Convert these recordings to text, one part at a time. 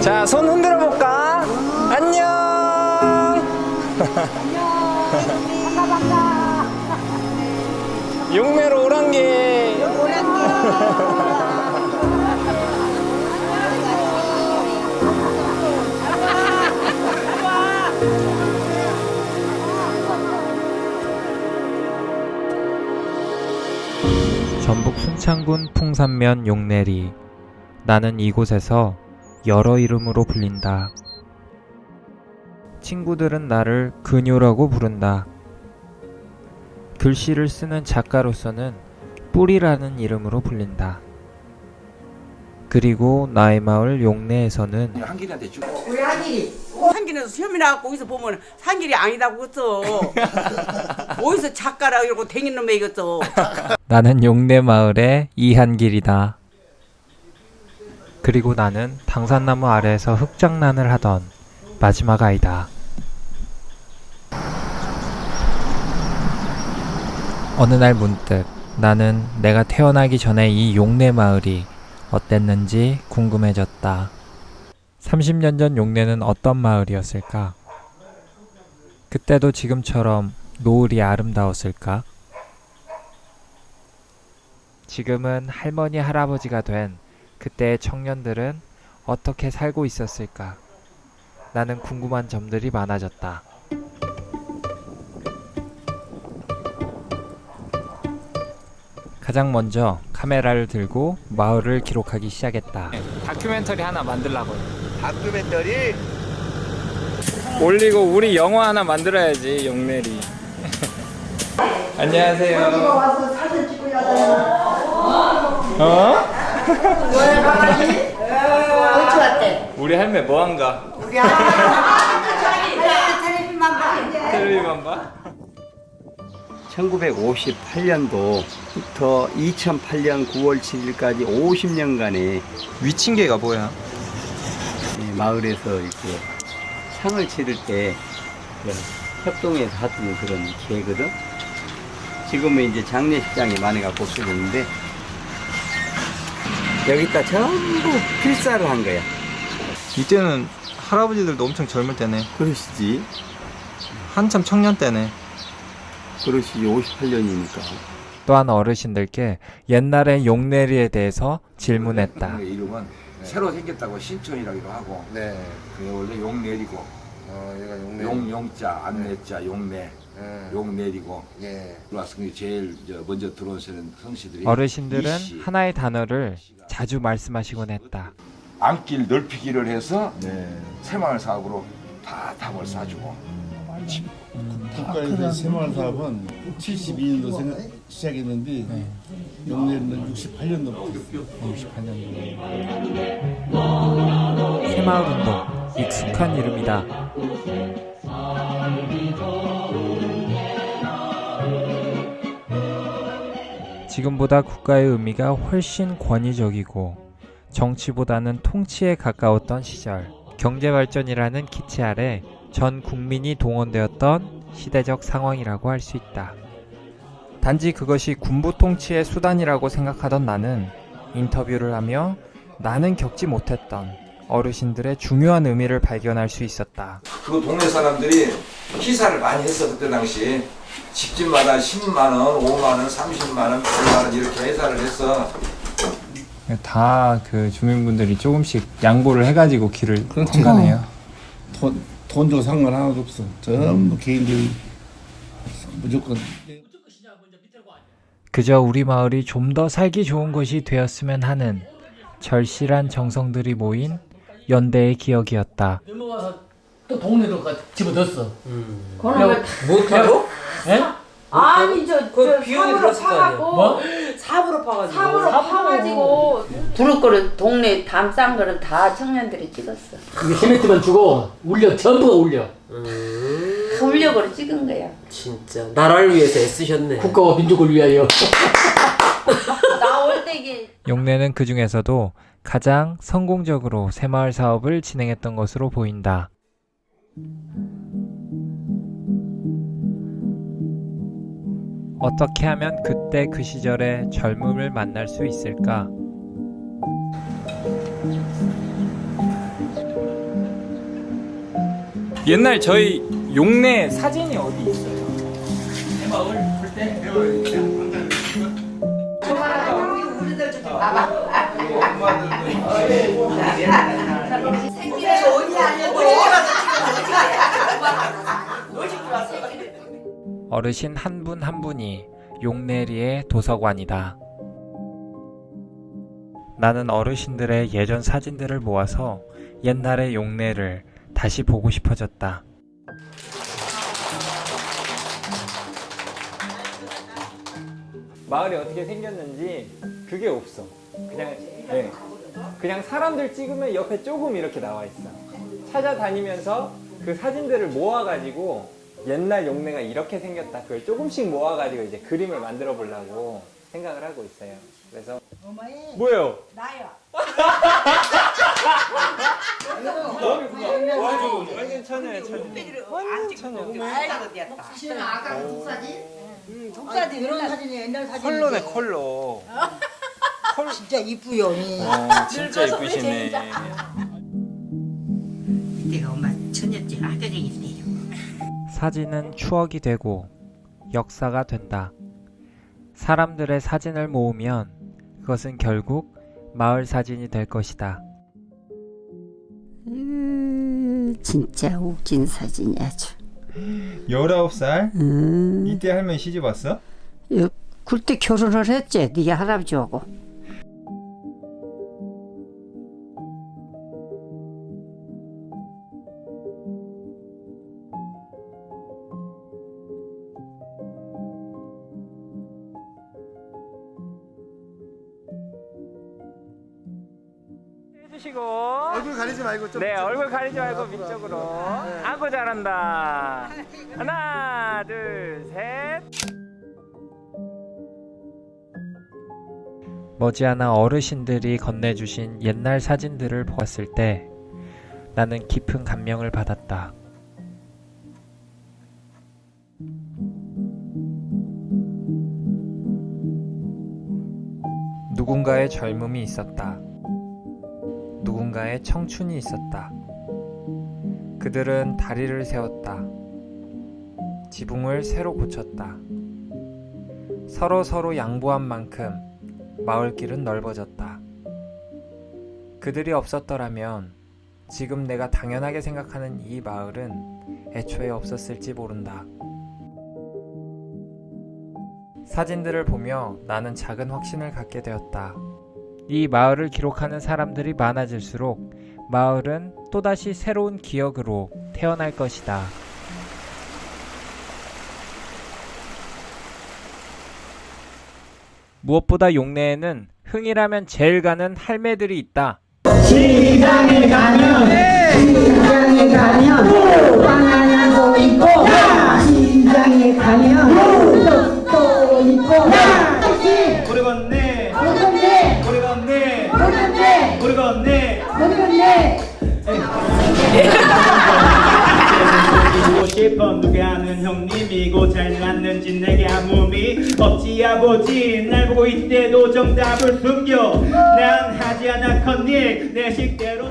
자, 손 흔들어 볼까? 안녕. 안녕. 반가 반가. 용매로 오랑개. 오랑개. 창군 풍산면 용내리. 나는 이곳에서 여러 이름으로 불린다. 친구들은 나를 근요라고 부른다. 글씨를 쓰는 작가로서는 뿌리라는 이름으로 불린다. 그리고 나의 마을 용내에서는 한길한테 주 우리 한일이 산길에서 시험이 나갖고 거기서 보면 산길이 아니다고 그랬어. 어디서 작가라 이러고 댕기는 놈이 이겼어. 나는 용내 마을의 이한길이다. 그리고 나는 당산나무 아래에서 흙장난을 하던 마지막 아이다. 어느 날 문득 나는 내가 태어나기 전에 이 용내 마을이 어땠는지 궁금해졌다. 30년 전 용내는 어떤 마을이었을까? 그때도 지금처럼 노을이 아름다웠을까? 지금은 할머니 할아버지가 된 그때의 청년들은 어떻게 살고 있었을까? 나는 궁금한 점들이 많아졌다. 가장 먼저 카메라를 들고 마을을 기록하기 시작했다. 다큐멘터리 하나 만들라고요. 다큐멘터리 올리고 우리 영화 하나 만들어야지 용내리. 안녕하세요. 와서 사진 찍고 야잖아. 어? 왜 강아지? 어디 왔대? 우리 할매 뭐한가? 우리 아들 텔레비만 봐. 텔레비만 봐? 1958년도부터 2008년 9월 7일까지 50년간의 위층계가 뭐야? 마을에서 이렇게 상을 치를 때 협동해서 하던 그런 기회거든. 지금은 이제 장례식장이 많이 갖고 없어졌는데 여기다 전부 필사를 한 거야. 이때는 할아버지들도 엄청 젊을 때네. 그러시지. 한참 청년 때네. 그러시지. 58년이니까. 또한 어르신들께 옛날의 용내리에 대해서 질문했다. 그 이름은 새로 생겼다고 신촌이라기도 하고 네. 그게 원래 용 내리고 어, 얘가 용내. 용 용자 안내자 용내 예. 용 내리고 예. 들어왔은 게 제일 저 먼저 들어오시는 성씨들이 어르신들은 이씨, 하나의 단어를 자주 말씀하시곤 했다. 안길 넓히기를 해서 네. 새마을 사업으로 다 답을 싸주고 국가에서 새마을 사업은 72년도 생각 시작했는데 용내는 68년도부터 68년도. 새마을운동 익숙한 이름이다. 지금보다 국가의 의미가 훨씬 권위적이고 정치보다는 통치에 가까웠던 시절 경제 발전이라는 기체 아래 전 국민이 동원되었던 시대적 상황이라고 할 수 있다. 단지 그것이 군부 통치의 수단이라고 생각하던 나는 인터뷰를 하며 나는 겪지 못했던 어르신들의 중요한 의미를 발견할 수 있었다. 그 동네 사람들이 희사를 많이 했어 그때 당시 집집마다 10만 원, 5만 원, 30만 원, 100만 원 이렇게 회사를 했어 다 그 주민분들이 조금씩 양보를 해가지고 길을 그렇죠. 통과네요. 돈, 돈도 상관 하나도 없어. 전부 개인들이 무조건. 그저 우리 마을이 좀 더 살기 좋은 곳이 되었으면 하는 절실한 정성들이 모인 연대의 기억이었다. 넘어와서 또 동네로 가 집어넣었어. 그러면 못하고? 예? 아니 그 비용이 들었을 거 아니야. 파갖고 뭐? 삽으로 파가지고. 삽으로 파가지고 부를 거는 동네 담싼 거는 다 청년들이 찍었어. 이게 시멘트만 주고 울려 전부가 울려. 다 울력으로 찍은 거야. 진짜 나라를 위해서 애쓰셨네. 국가와 민족을 위하여. 나올 때 이게 용내는 그 중에서도 가장 성공적으로 새마을 사업을 진행했던 것으로 보인다. 어떻게 하면 그때 그 시절의 젊음을 만날 수 있을까? 옛날 저희 용내 사진이 어디 있어요? 어 르신 한분한 분이 용내리의 도서관이다. 나는 어르신들의 예전 사진들을 모아서 옛날의 용내를 다시 보고 싶어졌다. 마을이 어떻게 생겼는지 그게 없어. 그냥 네. 그냥 사람들 찍으면 옆에 조금 이렇게 나와 있어. 찾아다니면서 그 사진들을 모아가지고 옛날 용내가 이렇게 생겼다. 그걸 조금씩 모아가지고 이제 그림을 만들어 보려고 생각을 하고 있어요. 그래서 뭐예요? 나요. 완전 천연에 천연. 완전 천연. 독사진 이런 사진이 옛날 사진 컬러네 컬러. 진짜 이쁘요 어, 진짜 예쁘시네. 사진은 추억이 되고 역사가 된다. 사람들의 사진을 모으면 그것은 결국 마을 사진이 될 것이다. 음, 진짜 웃긴 사진이 아주. 19살? 음, 이때 할머니 시집 왔어? 요- 그때 결혼을 했지, 네 할아버지하고. 해주시고. 얼굴 가리지 말고 좀 네 얼굴 가리지 말고 위쪽으로. 아고 잘한다. 하나 둘셋. 머지않아 어르신들이 건네주신 옛날 사진들을 보았을 때 나는 깊은 감명을 받았다. 누군가의 젊음이 있었다. 누군가의 청춘이 있었다. 그들은 다리를 세웠다. 지붕을 새로 고쳤다. 서로 서로 양보한 만큼 마을길은 넓어졌다. 그들이 없었더라면 지금 내가 당연하게 생각하는 이 마을은 애초에 없었을지 모른다. 사진들을 보며 나는 작은 확신을 갖게 되었다. 이 마을을 기록하는 사람들이 많아질수록 마을은 또다시 새로운 기억으로 태어날 것이다. 무엇보다 용내에는 흥이라면 제일 가는 할매들이 있다. 시장에 가면 시장에 가면 바나나 도 있고 시장에 가면 또 있고 걷 형님이고 잘났는지 내게 아무 미 없지 아버지. 날 보고 이때도 정답을 숨겨. 난 하지 않았거니 내 식대로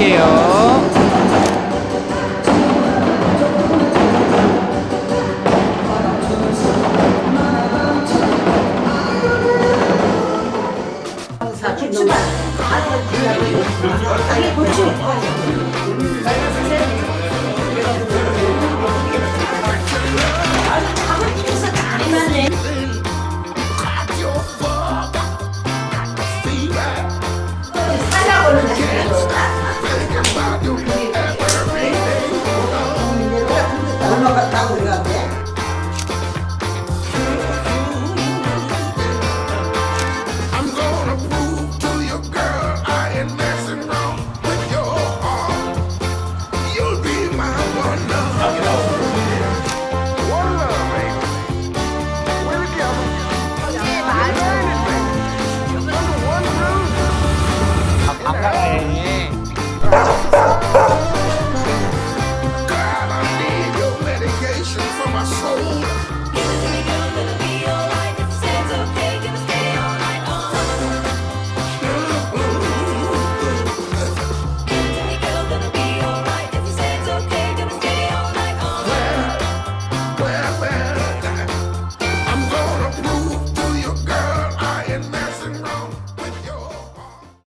찍을게요.